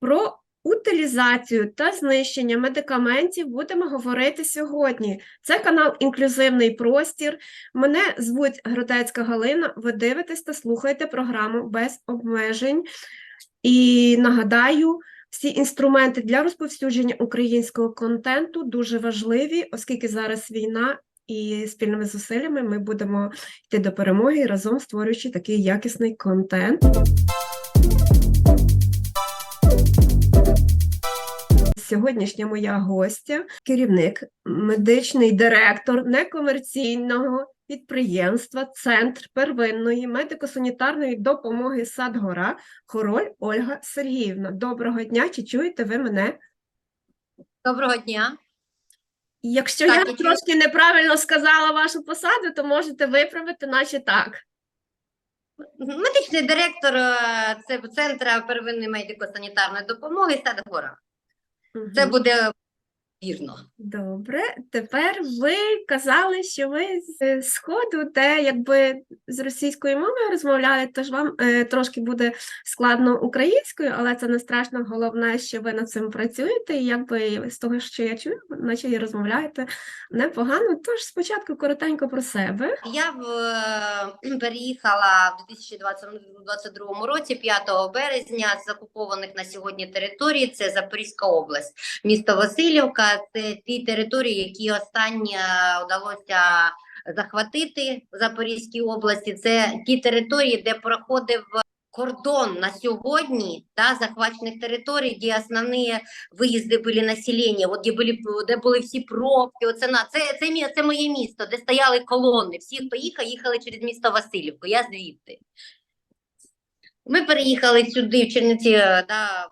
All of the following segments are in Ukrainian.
Про утилізацію та знищення медикаментів будемо говорити сьогодні. Це канал Інклюзивний простір. Мене звуть Гротецька Галина. Ви дивитесь та слухаєте програму без обмежень. І нагадаю, всі інструменти для розповсюдження українського контенту дуже важливі, оскільки зараз війна. І спільними зусиллями ми будемо йти до перемоги разом створюючи такий якісний контент. Сьогоднішня моя гостя, керівник, медичний директор некомерційного підприємства Центр первинної медико-санітарної допомоги Садгора Хороль Ольга Сергіївна. Доброго дня! Чи чуєте ви мене? Доброго дня. Якщо Так, я трошки неправильно сказала вашу посаду, то можете виправити, наче так. Медичний директор це Центру первинної медико-санітарної допомоги Садгора. Це буде вірно. Добре, тепер ви казали, що ви з Сходу, де якби з російською мовою розмовляли, тож вам е, трошки буде складно українською, але це не страшно. Головне, що ви над цим працюєте, і якби з того, що я чую, наче і розмовляєте непогано. Тож спочатку коротенько про себе. Я в, е, переїхала в 2022 році, 5 березня, з окупованих на сьогодні територій. Це Запорізька область, місто Васильівка. Це ті території, які останнє вдалося захватити в Запорізькій області. Це ті території, де проходив кордон на сьогодні та захвачених територій, де основні виїзди були населення, от де були де були всі пробки. Оце на це, це, це моє місто, де стояли колони. Всі, хто їхав, їхали через місто Васильівку. Я звідти. Ми переїхали сюди, в Чернівці, е, да,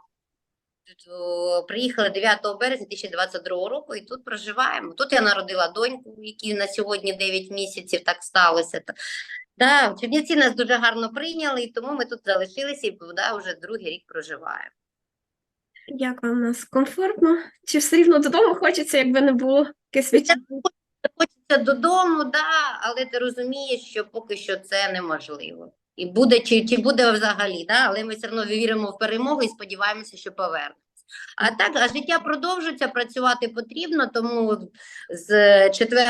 приїхали 9 березня 2022 року і тут проживаємо. Тут я народила доньку, якій на сьогодні 9 місяців так сталося. Та- Да, Чернівці нас дуже гарно прийняли, і тому ми тут залишилися і да, вже другий рік проживаємо. Як вам у нас комфортно? Чи все рівно додому хочеться, якби не було якесь відчуття? Хочеться додому, да, але ти розумієш, що поки що це неможливо. І буде, чи, чи буде взагалі, да? але ми все одно віримо в перемогу і сподіваємося, що повернеться. А так, а життя продовжується, працювати потрібно, тому з 4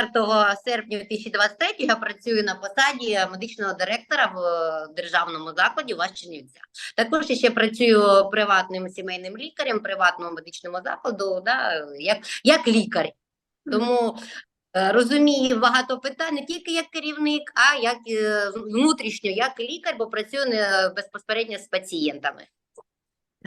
серпня 2023 я працюю на посаді медичного директора в е, державному закладі в Чернівцях. Також ще працюю приватним сімейним лікарем, приватному медичному закладу, да, як, як лікар. Тому е, розумію багато питань не тільки як керівник, а як е, внутрішньо, як лікар, бо працюю не безпосередньо з пацієнтами.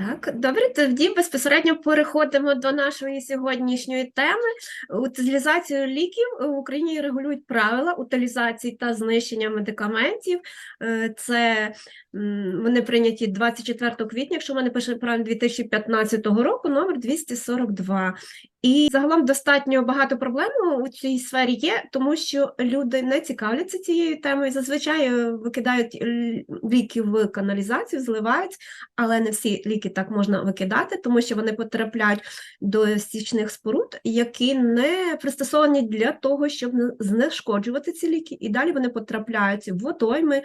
Так, добре, тоді безпосередньо переходимо до нашої сьогоднішньої теми. Утилізацію ліків в Україні регулюють правила утилізації та знищення медикаментів. Е, Це вони прийняті 24 квітня, якщо в мене пише правильно 2015 року, номер 242. І загалом достатньо багато проблем у цій сфері є, тому що люди не цікавляться цією темою. Зазвичай е, викидають ліки в каналізацію, зливають але не всі ліки так можна викидати, тому що вони потрапляють до стічних споруд, які не пристосовані для того, щоб знешкоджувати ці ліки, і далі вони потрапляють в водойми.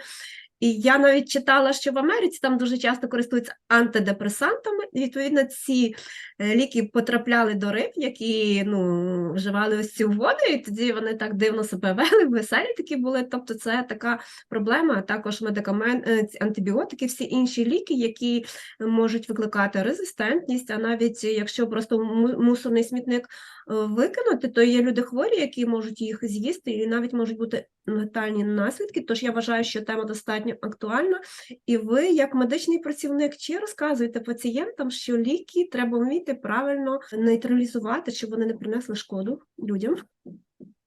І я навіть читала, що в Америці там дуже часто користуються антидепресантами, відповідно ці е, ліки потрапляли до риб, які ну, вживали ось цю воду, і тоді вони так дивно себе вели, веселі такі були. Тобто це така проблема, також медикамент, е, антибіотики, всі інші ліки, які можуть викликати резистентність, а навіть якщо просто мусорний смітник е, викинути, то є люди хворі, які можуть їх з'їсти, і навіть можуть бути летальні наслідки. Тож я вважаю, що тема достатньо актуальна. І ви, як медичний працівник, чи розказуєте пацієнтам, що ліки треба вміти правильно нейтралізувати, щоб вони не принесли шкоду людям?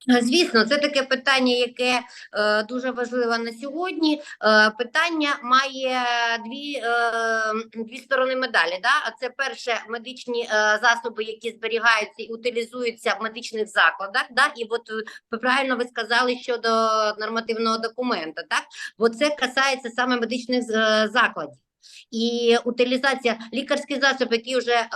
Звісно, це таке питання, яке е, дуже важливе на сьогодні. Е, питання має дві, е, дві сторони медалі. Да? А це перше медичні е, засоби, які зберігаються і утилізуються в медичних закладах. Да? І от е, ви правильно ви сказали щодо нормативного документа. Так, бо це касається саме медичних е, закладів. І утилізація лікарський засіб, який вже е,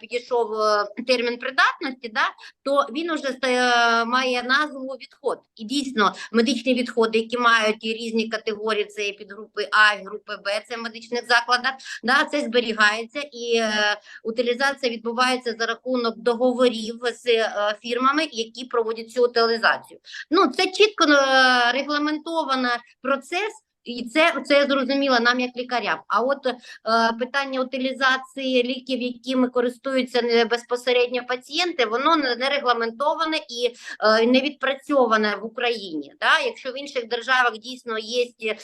підійшов е, термін придатності, да, то він вже ста- має назву відход. І дійсно медичні відходи, які мають різні категорії, це і підгрупи А, і групи Б, це в медичних закладах, да, це зберігається і е, утилізація відбувається за рахунок договорів з е, фірмами, які проводять цю утилізацію. Ну, це чітко е, регламентований процес. І це, це зрозуміло нам як лікарям. А от е, питання утилізації ліків, якими користуються не безпосередньо пацієнти, воно не, не регламентоване і е, не відпрацьоване в Україні. Да? Якщо в інших державах дійсно є е,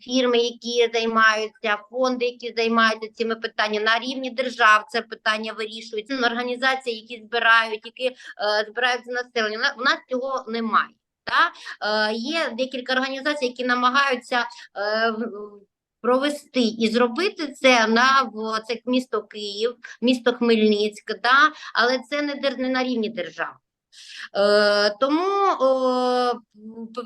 фірми, які займаються, фонди, які займаються цими питаннями на рівні держав, це питання вирішується. Організації, які збирають, які е, збирають за населення. У нас цього немає. Да? Е, є декілька організацій, які намагаються е, провести і зробити це на в це місто Київ, місто Хмельницьк, да? але це не, не на рівні держави. Е, тому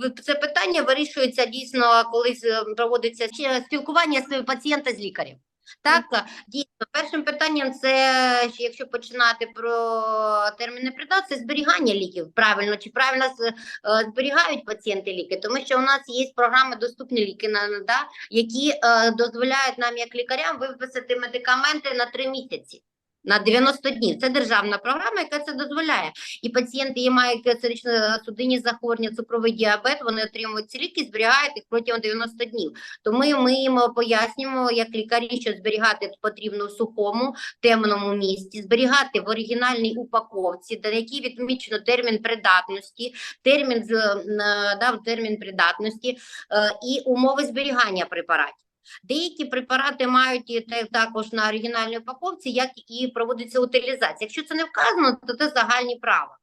е, це питання вирішується дійсно, коли проводиться ще спілкування з пацієнта з лікарем. Так, дійсно, першим питанням це, якщо починати про терміни придат, це зберігання ліків правильно, чи правильно е, зберігають пацієнти ліки, тому що у нас є програми доступні ліки, на, да, які е, дозволяють нам, як лікарям, виписати медикаменти на три місяці. На 90 днів. Це державна програма, яка це дозволяє. І пацієнти, які мають сердечно-судинні захворювання, цукровий діабет, вони отримують ці ліки, зберігають їх протягом 90 днів. Тому ми їм пояснюємо, як лікарі, що зберігати потрібно в сухому, темному місці, зберігати в оригінальній упаковці, де який відмічено термін придатності, термін, е, да, термін придатності е, і умови зберігання препаратів. Деякі препарати мають і також на оригінальній упаковці, як і проводиться утилізація. Якщо це не вказано, то це загальні правила.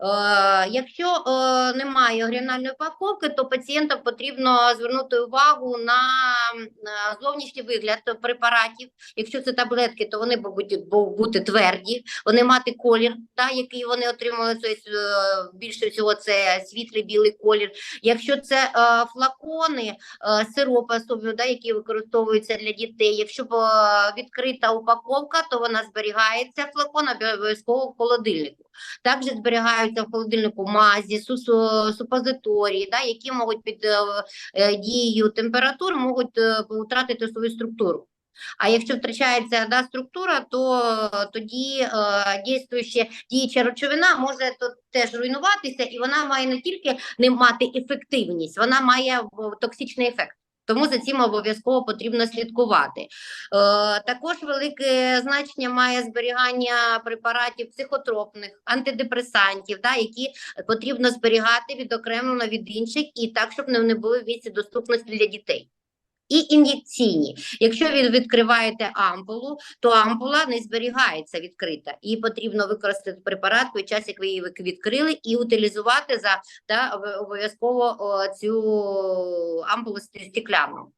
Е, якщо е, немає оригінальної упаковки, то пацієнтам потрібно звернути увагу на, зовнішній вигляд препаратів. Якщо це таблетки, то вони будуть бути тверді, вони мати колір, да, який вони отримують. Тобто, е, більше всього це світлий білий колір. Якщо це флакони, сиропи, особливо, да, які використовуються для дітей. Якщо відкрита упаковка, то вона зберігається флакон обов'язково в холодильнику. Також зберігаються в холодильнику мазі, супозиторії, да, які можуть під е, е, дією температур можуть е, втратити свою структуру. А якщо втрачається да, структура, то тоді е, дійствуюча діюча речовина може то теж руйнуватися, і вона має не тільки не мати ефективність, вона має токсичний ефект. Тому за цим обов'язково потрібно слідкувати. Е, також велике значення має зберігання препаратів психотропних, антидепресантів, да, які потрібно зберігати відокремлено від інших і так, щоб не, були в місці доступності для дітей. І ін'єкційні. Якщо ви відкриваєте ампулу, то ампула не зберігається відкрита. І потрібно використати препарат під час, як ви її відкрили, і утилізувати за та, обов'язково цю ампулу стекляну.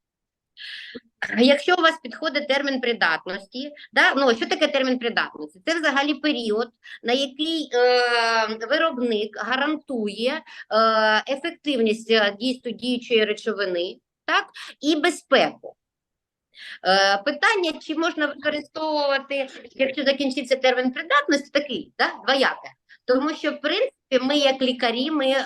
Якщо у вас підходить термін придатності, да, ну що таке термін придатності? Це взагалі період, на який е, виробник гарантує е, ефективність е, дійсно діючої речовини, так, і безпеку. Е, питання, чи можна використовувати, якщо закінчився термін придатності, такий, да, двояке. Тому що, в принципі, ми, як лікарі, ми е,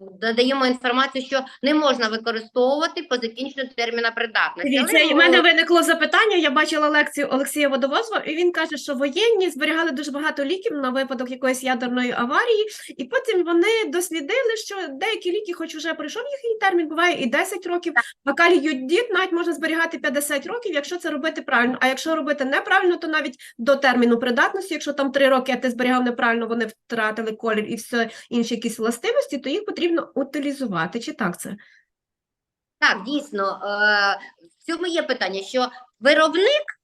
додаємо інформацію, що не можна використовувати по закінченню терміна придатності. Але, в мене виникло запитання. Я бачила лекцію Олексія Водовозова, і він каже, що воєнні зберігали дуже багато ліків на випадок якоїсь ядерної аварії, і потім вони дослідили, що деякі ліки, хоч вже пройшов їхній термін, буває і 10 років, а калій-юддіт навіть можна зберігати 50 років, якщо це робити правильно. А якщо робити неправильно, то навіть до терміну придатності, якщо там 3 роки, а ти зберігав неправильно, вони втратили колір і все інші якісь властивості, то їх потрібно утилізувати. Чи так це? Так, дійсно, е, в цьому є питання, що виробник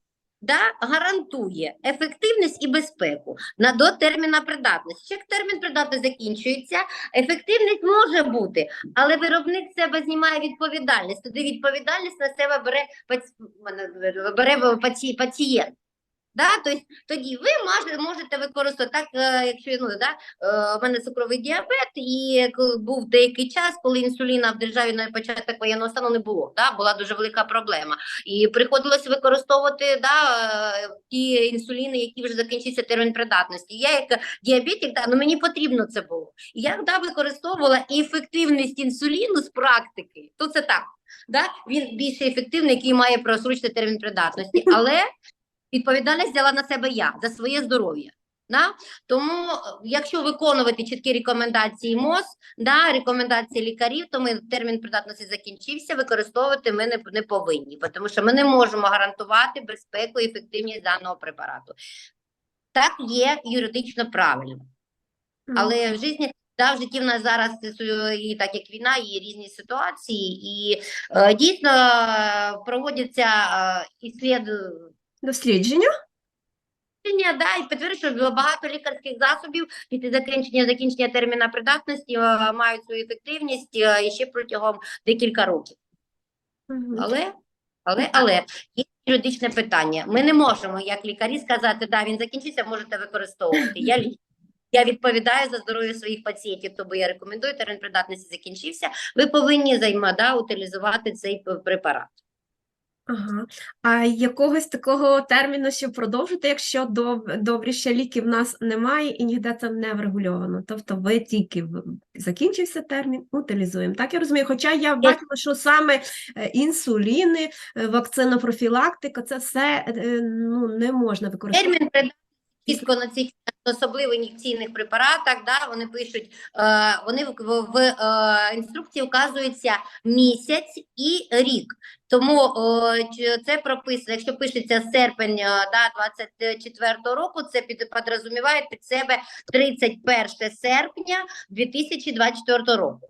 да, гарантує ефективність і безпеку на до терміна придатності. Як термін придатності закінчується, ефективність може бути, але виробник з себе знімає відповідальність. Тоді відповідальність на себе бере, бере пацієнт. Да, тобто, тоді ви маже- можете використати так, е, якщо ну, да, е, в мене цукровий діабет, і був деякий час, коли інсуліна в державі на початок воєнного стану не було, да, була дуже велика проблема. І приходилось використовувати да, е, ті інсуліни, які вже закінчився термін придатності. Я як діабетик, да, ну мені потрібно це було. І я да, використовувала ефективність інсуліну з практики, то це так. Да? Він більш ефективний, який має просрочити термін придатності, але відповідальність взяла на себе я за своє здоров'я. Да? Тому, е, якщо виконувати чіткі рекомендації МОЗ, да, рекомендації лікарів, то ми термін придатності закінчився, використовувати ми не, не повинні, тому що ми не можемо гарантувати безпеку і ефективність даного препарату. Так є юридично правильно. Але в житті, да, в житті в нас зараз і так як війна, є різні ситуації, і е, дійсно е, проводяться е, іслід- Дослідження? да, і підтверджують, що багато лікарських засобів після закінчення закінчення терміна придатності е, мають свою ефективність е, і ще протягом декілька років. Але, але, але є юридичне питання. Ми не можемо, як лікарі, сказати, да, він закінчився, можете використовувати. Я. Я відповідаю за здоров'я своїх пацієнтів, тобто я рекомендую, термін придатності закінчився. Ви повинні займа, да, утилізувати цей препарат. Ага. А якогось такого терміну, що продовжити, якщо доб- добрі ще ліків в нас немає і ніде це не врегульовано. Тобто ви тільки закінчився термін, утилізуємо. Так я розумію. Хоча я бачила, що саме е, інсуліни, е, вакцинопрофілактика, це все е, ну, не можна використовувати. Термін чітко на цих особливо ін'єкційних препаратах, да, вони пишуть, е, вони в, в, в е, інструкції вказується місяць і рік. Тому е, це прописано, якщо пишеться серпень е, да, 24 року, це під, підрозуміває під себе 31 серпня 2024 року.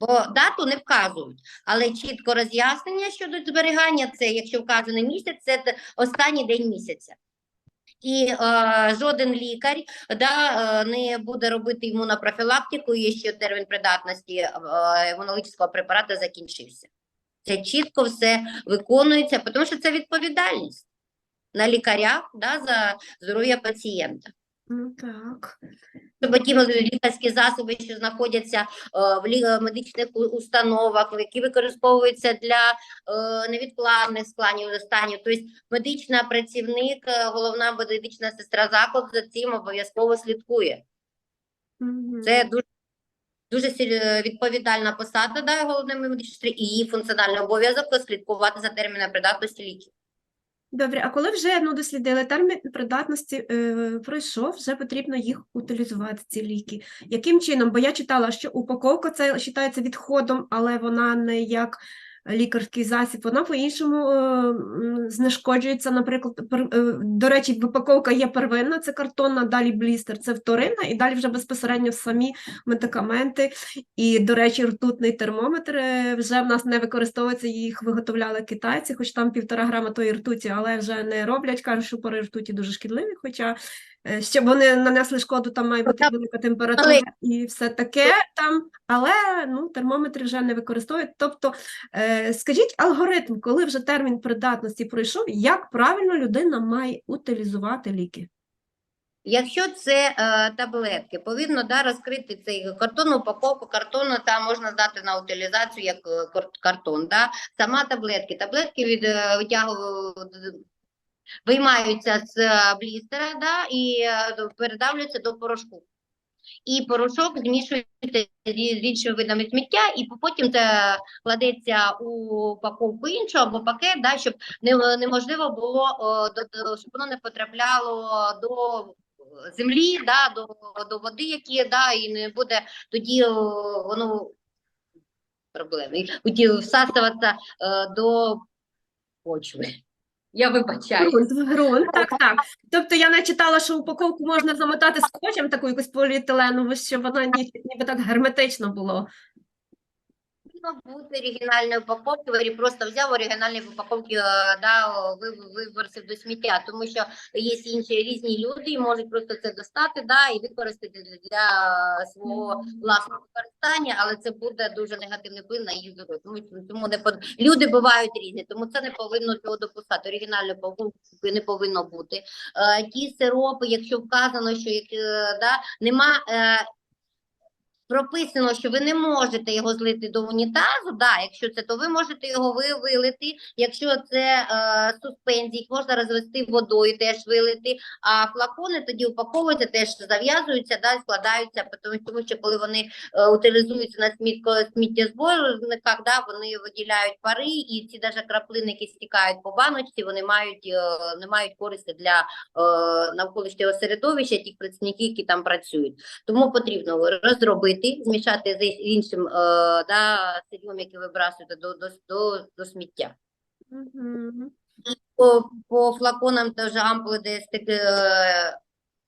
Бо дату не вказують, але чітко роз'яснення щодо зберігання це, якщо вказаний місяць, це останній день місяця. І е, жоден лікар да, е, не буде робити імунопрофілактику, якщо термін придатності е, імунологічного препарату закінчився. Це чітко все виконується, тому що це відповідальність на лікарях да, за здоров'я пацієнта. Ну так. Тобто ті лікарські засоби, що знаходяться е, в медичних установах, які використовуються для е, невідкладних складів станів. Тобто медична працівник, е, головна медична сестра закладу за цим обов'язково слідкує. Це дуже дуже відповідальна посада, да, головної медичної сестри, і її функціональний обов'язок слідкувати за терміном придатності ліків. Добре, а коли вже ну, дослідили термін придатності е, пройшов, вже потрібно їх утилізувати, ці ліки. Яким чином? Бо я читала, що упаковка це вважається відходом, але вона не як лікарський засіб, вона по-іншому е, знешкоджується, наприклад, пер- е, до речі, упаковка є первинна, це картонна, далі блістер, це вторинна, і далі вже безпосередньо самі медикаменти. І, до речі, ртутний термометр е, вже в нас не використовується, їх виготовляли китайці, хоч там півтора грама тої ртуті, але вже не роблять, кажуть, що пори ртуті дуже шкідливі, хоча щоб вони нанесли шкоду, там має бути велика температура і все таке там, але ну, термометри вже не використовують. Тобто, е, скажіть алгоритм, коли вже термін придатності пройшов, як правильно людина має утилізувати ліки? Якщо це е, таблетки, повинно да, розкрити цей картонну упаковку, картонну там можна здати на утилізацію як е, картон. Да? Сама таблетки. Таблетки від е, витягу- виймаються з е, блістера да, і е, передавлюються до порошку. І порошок змішується з іншими видами сміття, і потім це кладеться у упаковку іншу або пакет, да, щоб неможливо було, щоб воно не потрапляло до землі, да, до, до води, які да, і не буде тоді воно проблеми. всасуватися е, до почви. Я вибачаю. Грунт, ґрунт, так, так. Тобто я не читала, що упаковку можна замотати скотчем, таку якусь поліетиленову, щоб вона ні- ніби так герметично було. Повинно бути оригінальної упаковки. Просто взяв оригінальні упаковки, е, да, ви, вибросив до сміття, тому що є інші різні люди і можуть просто це достати да, і використати для, для свого власного використання, але це буде дуже негативний вплив на їх здоров'я. Тому, тому не под... люди бувають різні, тому це не повинно цього допускати. Оригінальної упаковки не повинно бути. Е, ті сиропи, якщо вказано, що як, е, да, нема. Е, Прописано, що ви не можете його злити до унітазу. Да, якщо це, то ви можете його вилити. Якщо це е, суспензії, їх можна розвести водою, теж вилити. А флакони тоді упаковуються, теж зав'язуються, да, складаються, тому, що коли вони е, утилізуються на сміттєзборниках, да, вони виділяють пари, і ці даже краплини, які стікають по баночці, вони мають е, не мають користі для е, навколишнього середовища, тих працівників, які там працюють. Тому потрібно розробити, змішати з іншим е, да, сирьом, яке вибрасуєте до, до, до, до сміття. Мгм. По, по флаконам теж ампули, де стек, е,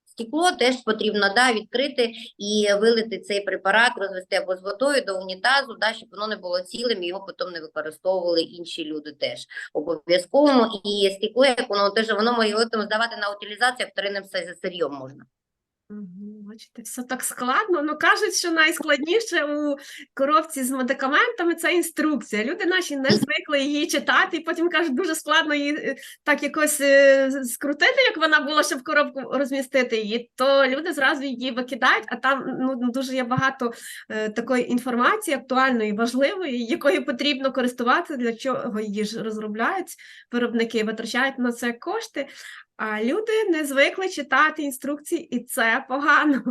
стекло, теж потрібно да, відкрити і вилити цей препарат, розвести або з водою до унітазу, да, щоб воно не було цілим, і його потім не використовували інші люди теж обов'язково. І стекло, як воно теж воно може здавати на утилізацію, вторинним все сирйом можна. Бачите, все так складно. Ну кажуть, що найскладніше у коробці з медикаментами це інструкція. Люди наші не звикли її читати, і потім кажуть, дуже складно її е, так якось е, скрутити, як вона була, щоб коробку розмістити її. То люди зразу її викидають, а там ну дуже є багато е, такої інформації актуальної, важливої, якою потрібно користуватися, для чого її ж розробляють виробники, витрачають на це кошти. А люди не звикли читати інструкції, і це погано.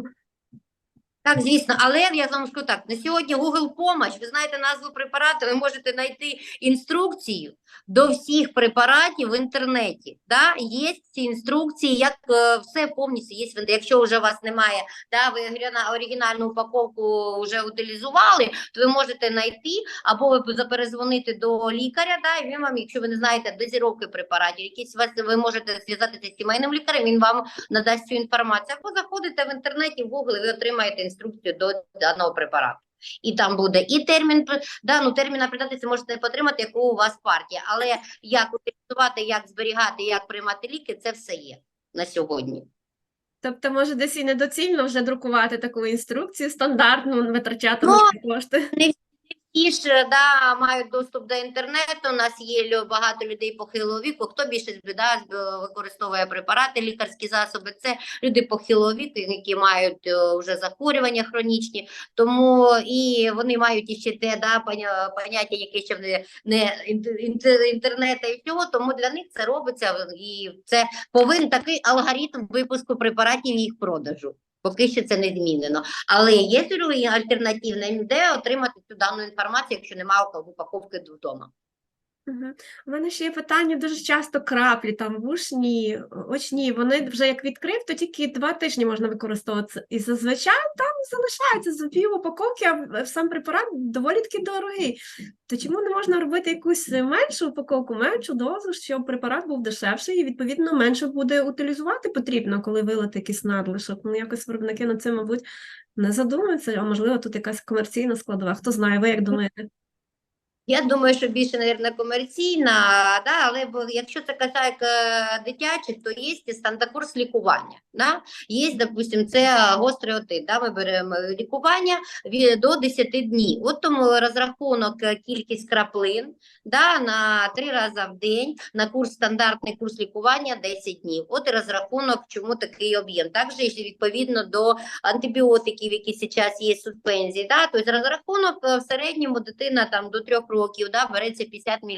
Так, звісно, але я вам скажу так, на сьогодні Google Помощь, ви знаєте назву препарату, ви можете знайти інструкцію до всіх препаратів в інтернеті. Да? Є ці інструкції, як е, все повністю є. Якщо вже у вас немає, да, ви оригіна- оригінальну упаковку вже утилізували, то ви можете знайти, або ви заперезвонити до лікаря, да, і він вам, якщо ви не знаєте дозіровки препаратів, якісь вас ви можете зв'язатися з сімейним лікарем, він вам надасть цю інформацію. Або заходите в інтернеті, в Google, ви отримаєте інструкцію до даного препарату. І там буде і термін, да, ну, терміна придатності можете потримати, яку у вас партія. Але як утилізувати, як зберігати, як приймати ліки, це все є на сьогодні. Тобто, може, десь і недоцільно вже друкувати таку інструкцію стандартну, витрачати Ну, кошти. кошти. Ті ж да, мають доступ до інтернету. У нас є багато людей похилого віку. Хто більше да, з- використовує препарати, лікарські засоби? Це люди похилого віку, які мають е, вже захворювання хронічні. Тому і вони мають іще те да, поня- поняття, яке ще не, не інт- інт- інтернету і всього. Тому для них це робиться і це повинен такий алгоритм випуску препаратів і їх продажу. Поки що це не змінено. Але є друге альтернативне, де отримати цю дану інформацію, якщо немає упаковки вдома. У мене ще є питання дуже часто краплі, там вушні, очні. Вони вже як відкрив, то тільки два тижні можна використовувати. І зазвичай там залишається за пів упаковки, а сам препарат доволі таки дорогий. То чому не можна робити якусь меншу упаковку, меншу дозу, щоб препарат був дешевший і відповідно менше буде утилізувати потрібно, коли вилити якийсь надлишок. Ну якось виробники над цим, мабуть, не задумуються, а можливо, тут якась комерційна складова. Хто знає, ви як думаєте? Я думаю, що більше, мабуть, комерційна, да, але якщо це касається дитячих, то є стандартний лікування. Да? Є, допустим, це гострий отит. Да? Ми беремо лікування до 10 днів. От тому розрахунок е, кількість краплин да, на 3 рази в день, на курс стандартний курс лікування 10 днів. От і розрахунок, чому такий об'єм. Також відповідно до антибіотиків, які зараз є суспензії. Да? Тобто розрахунок е, в середньому дитина там до 3 років да, береться 50 мл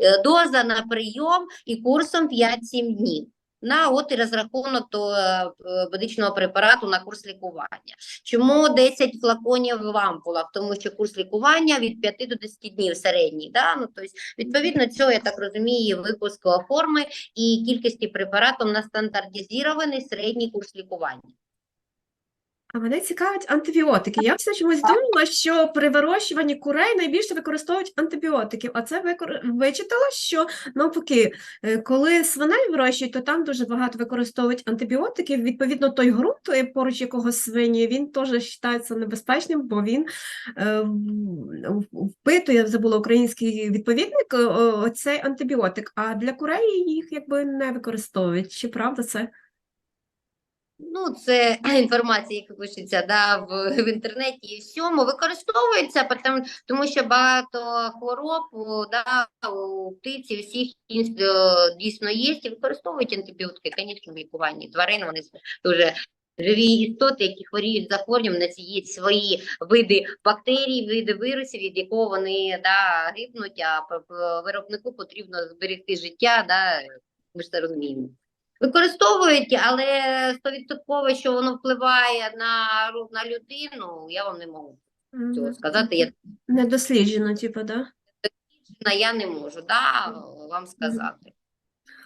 е, доза на прийом і курсом 5-7 днів. На от і розрахунок то е, е, медичного препарату на курс лікування. Чому 10 флаконів в ампулах? Тому що курс лікування від 5 до 10 днів середній. Да? Ну, тобто, відповідно цього, я так розумію, випуск форми і кількості препарату на стандартизований середній курс лікування. А мене цікавить антибіотики. Я все чомусь думала, що при вирощуванні курей найбільше використовують антибіотиків. А це викор... вичитала, що навпаки, е, коли свиней вирощують, то там дуже багато використовують антибіотиків. Відповідно, той ґрунт, е, поруч якого свині, він теж вважається небезпечним, бо він е, впитує, забула український відповідник, е, о- оцей антибіотик. А для курей їх якби не використовують. Чи правда це? Ну, це інформація, яка пишеться да, в, в інтернеті і всьому, використовується, потому, тому що багато хвороб да, у птиці, у всіх е, дійсно є, і використовують антибіотики, звісно, в лікуванні тварин, вони дуже живі істоти, які хворіють захворюванням, на ці є свої види бактерій, види вірусів, від якого вони да, гибнуть, а виробнику потрібно зберегти життя, да, ми ж це розуміємо. Використовують, але стовідсотково, що воно впливає на, на людину, я вам не можу цього сказати. Я, Не досліджено, типу, да? я не можу да, вам сказати.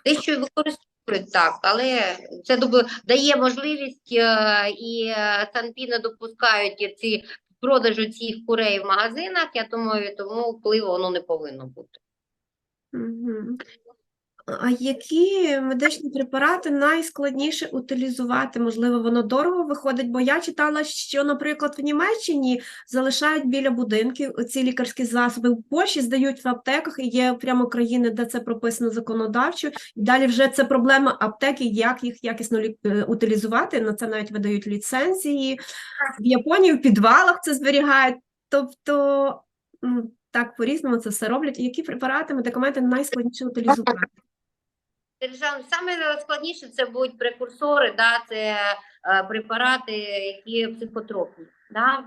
Те, що використовують, так, але це дає можливість е, і санпі не допускають ці продажу цих курей в магазинах, я думаю, тому впливу воно не повинно бути. Мгм. А які медичні препарати найскладніше утилізувати? Можливо, воно дорого виходить, бо я читала, що, наприклад, в Німеччині залишають біля будинків ці лікарські засоби, в Польщі здають в аптеках, і є прямо країни, де це прописано законодавчо. І далі вже це проблема аптеки, як їх якісно е, утилізувати. На це навіть видають ліцензії. В Японії в підвалах це зберігають. Тобто, так по-різному це все роблять. І які препарати, медикаменти найскладніше утилізувати? Держав... Саме складніше це будуть прекурсори, да, це е, препарати, які психотропні, да,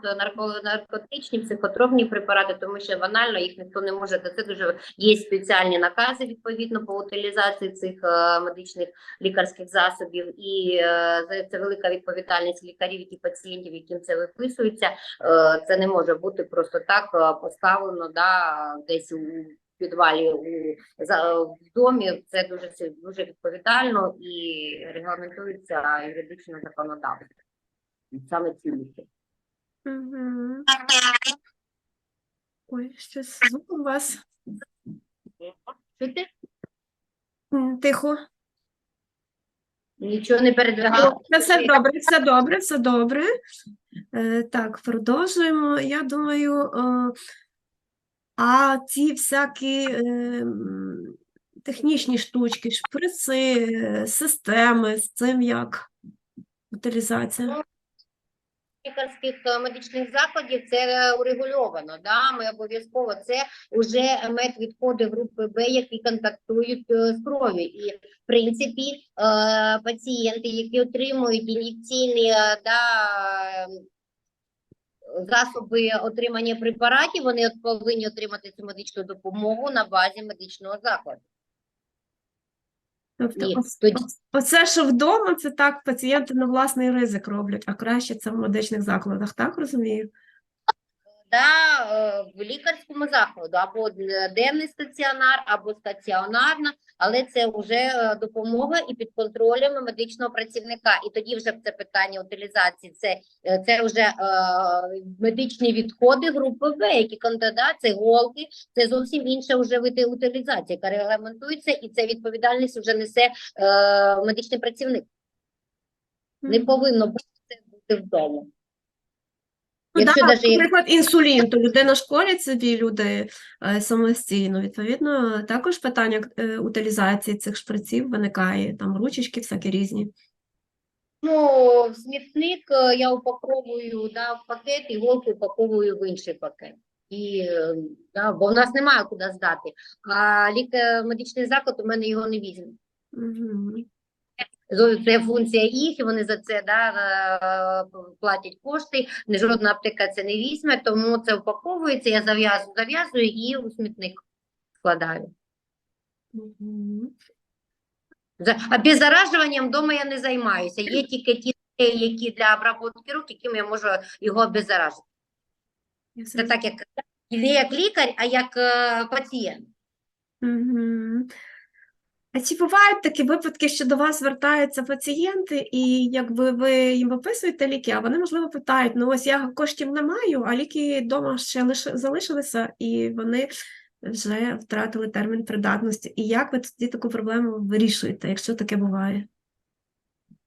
наркотичні психотропні препарати, тому що банально їх ніхто не може. Це дуже є спеціальні накази відповідно по утилізації цих е, медичних лікарських засобів, і е, це- велика відповідальність лікарів і пацієнтів, яким це виписується. Це не може бути просто так поставлено да, десь у підвалі у за в домі це дуже дуже відповідально і регламентується юридично законодавством. Саме ці ліки. Ой, щось звук у вас Чути? Тихо. Нічого не передвигало. Все добре, все добре, все добре. Е, так, продовжуємо. Я думаю, е, а ці всякі е, технічні штучки, шприци, е, системи з цим як утилізація? лікарських е, медичних закладів це е, урегульовано. Да? Ми обов'язково це вже медвідходи групи Б, які контактують з кров'ю. І в принципі пацієнти, які отримують ін'єкційні да, засоби отримання препаратів, вони повинні отримати цю медичну допомогу на базі медичного закладу. Тобто, Ні, тоді оце, що вдома, це так пацієнти на власний ризик роблять, а краще це в медичних закладах, так розумію? Да, е, в лікарському закладу або денний стаціонар, або стаціонарна, але це вже е, допомога і під контролем медичного працівника. І тоді вже це питання утилізації. Це, е, це вже е, медичні відходи групи В, які кандидат, це голки, це зовсім інша вже вид утилізація, яка регламентується, і це відповідальність вже несе е, медичний працівник. Не повинно бути це бути вдома. Ну, Якщо да, даже наприклад, інсулін, то людина школять собі люди е, самостійно. Відповідно, також питання е, утилізації цих шприців виникає, там ручечки всякі різні. Ну, в смітник е, я упаковую да, в пакет, іголку упаковую в інший пакет. І, да, бо в нас немає куди здати. А ліка медичний заклад у мене його не візьме. Мгм. Це функція їх, і вони за це да, е, платять кошти. Не жодна аптека це не візьме, тому це упаковується, я зав'язую, зав'язую і у смітник. За- А обеззаражуванням вдома я не займаюся. Є тільки ті, які для обробки рук, яким я можу його обеззаражити. Це так, як не як лікар, а як е, пацієнт. Мгм. А чи бувають такі випадки, що до вас звертаються пацієнти, і якби ви їм виписуєте ліки, а вони, можливо, питають: ну ось я коштів не маю, а ліки вдома ще лиш... залишилися, і вони вже втратили термін придатності. І як ви тоді таку проблему вирішуєте, якщо таке буває?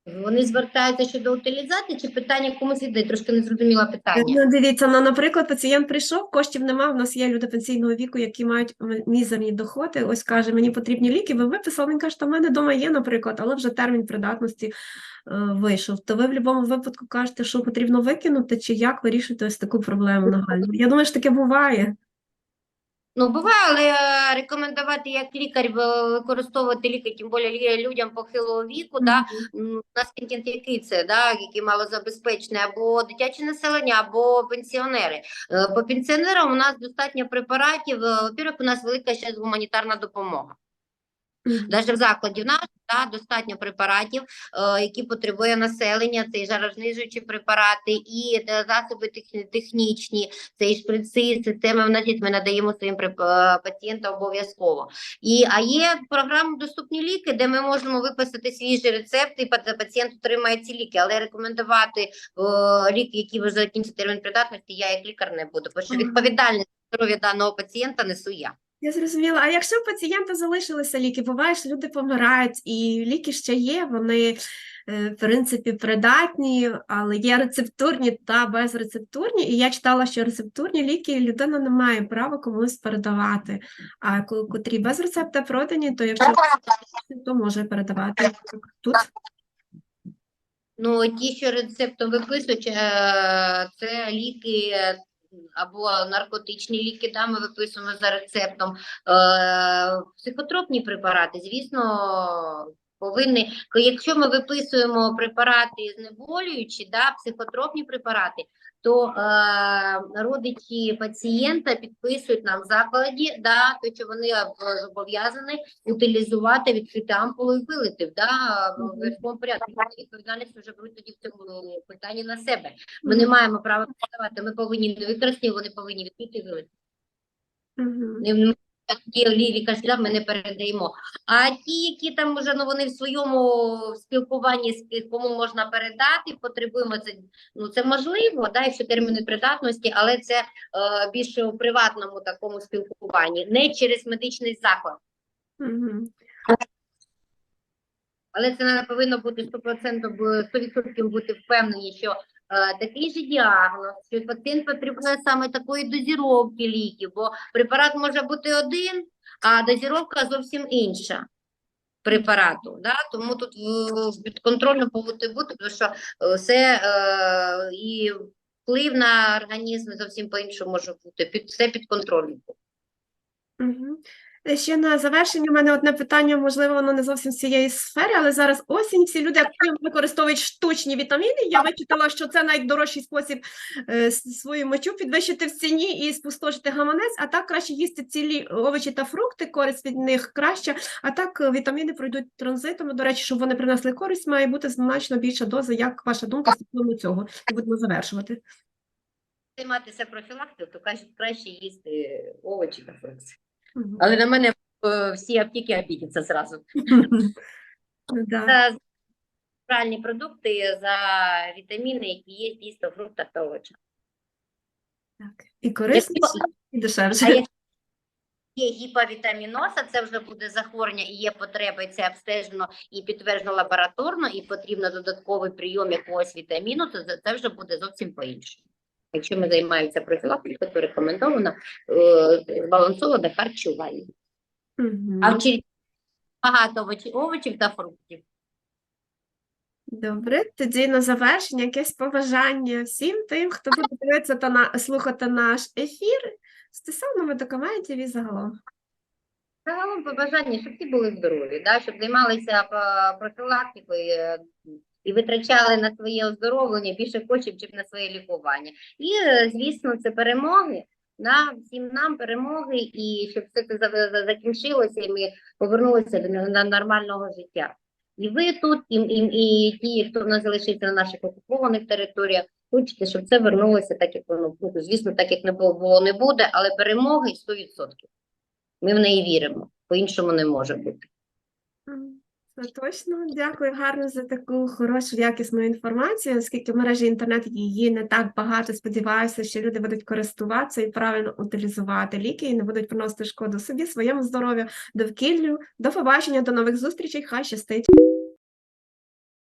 Вони звертаються щодо утилізації чи питання комусь віддає? Трошки не зрозуміла питання. Ну, дивіться, ну, наприклад, пацієнт прийшов, коштів нема, в нас є люди пенсійного віку, які мають мізерні доходи. Ось каже, мені потрібні ліки, ви виписали. Він каже, що в мене вдома є, наприклад, але вже термін придатності е, вийшов. То ви в будь-якому випадку кажете, що потрібно викинути, чи як вирішуєте ось таку проблему нагальну? Я думаю, що таке буває. Ну, буває, але рекомендувати як лікар використовувати ліки, тим більше людям похилого віку, да, у нас контент який це, да, які малозабезпечені, або дитяче населення, або пенсіонери. Е, По пенсіонерам у нас достатньо препаратів. Е, Во-первых, у нас велика ще гуманітарна допомога. Навіть в закладі в нас да, достатньо препаратів, е, які потребує населення, це і жарознижуючі препарати, і е, засоби технічні, це і шприци, системи вносять, ми надаємо своїм е, пацієнтам обов'язково. І, а є програми «Доступні ліки», де ми можемо виписати свіжі рецепти, і пацієнт отримає ці ліки, але рекомендувати е, ліки, які вже закінчать термін придатності, я як лікар не буду, тому що відповідальність здоров'я даного пацієнта несу я. Я зрозуміла. А якщо у пацієнта залишилися ліки, буває, що люди помирають, і ліки ще є, вони, е, в принципі, придатні, але є рецептурні та безрецептурні. І я читала, що рецептурні ліки людина не має права комусь передавати. А котрі без рецепта продані, то якщо то може передавати. Тут Ну, ті, що рецептом виписують, е, це ліки е, або наркотичні ліки, да, ми виписуємо за рецептом. Е, Психотропні препарати, звісно, повинні. Якщо ми виписуємо препарати знеболюючі, да, психотропні препарати, то е, родичі пацієнта підписують нам в закладі, да, то, що вони е, зобов'язані утилізувати, відкрити ампулу і вилити да, в обов'язковому порядку. Відповідальність вже беруть тоді в цьому питанні на себе. Ми не маємо права подавати, ми повинні не використати, вони повинні відкрити і вилити. Мгм. Такі лікар сказав, ми не передаємо. А ті, які там вже ну вони в своєму спілкуванні з кому можна передати, потребуємо це. Ну це можливо, да, якщо терміни придатності, але це е, більше у приватному такому спілкуванні, не через медичний заклад. Але це не повинно бути 100%, 100% бути впевнені, що такий же діагноз, що пацієнт потребує саме такої дозіровки ліків, бо препарат може бути один, а дозіровка зовсім інша препарату. Да? Тому тут е, підконтрольно повинно бути, тому що е, все е, і вплив на організм зовсім по-іншому може бути. Під, все підконтрольно. Мгм. Ще на завершення у мене одне питання, можливо, воно не зовсім з цієї сфери, але зараз осінь, всі люди активно використовують штучні вітаміни. Я вичитала, що це найдорожчий спосіб е, свою мочу підвищити в ціні і спустошити гаманець, а так краще їсти цілі овочі та фрукти, користь від них краще, а так е, вітаміни пройдуть транзитом. До речі, щоб вони принесли користь, має бути значно більша доза. Як ваша думка стосовно цього? І будемо завершувати. Займатися профілактикою, то краще їсти овочі та фрукти. Але на мене е, всі аптеки обідяться зразу. За правильні продукти, за вітаміни, які є дійсно в фруктах та овочах. Так. І корисніше, і дешевше. Є гіповітаміноса, це вже буде захворювання і є потреба, і це обстежено і підтверджено лабораторно, і потрібно додатковий прийом якогось вітаміну, то це- це вже буде зовсім по-іншому. Якщо ми займаємося профілактикою, то рекомендовано е, збалансоване харчування. Мгм. А в черві багато овочів, та фруктів. Добре, тоді на завершення якесь побажання всім тим, хто буде дивитися та на, слухати наш ефір стосовно медикаментів і загалом. Загалом побажання, щоб всі були здорові, да? щоб займалися е, профілактикою е, і витрачали на своє оздоровлення більше коштів, ніж на своє лікування. І, е, звісно, це перемоги. Да? Всім нам перемоги, і щоб все це за- за- закінчилося, і ми повернулися до на- на нормального життя. І ви тут, і, і, і ті, хто нас залишиться на наших окупованих територіях, хочете, щоб це вернулося так, як воно буде. Звісно, так як не було не буде, але перемоги 100%. Ми в неї віримо, по-іншому не може бути. Це точно. Дякую гарно за таку хорошу якісну інформацію, оскільки в мережі інтернет її не так багато. Сподіваюся, що люди будуть користуватися і правильно утилізувати ліки і не будуть приносити шкоду собі, своєму здоров'ю, довкіллю. До побачення, до нових зустрічей. Хай щастить.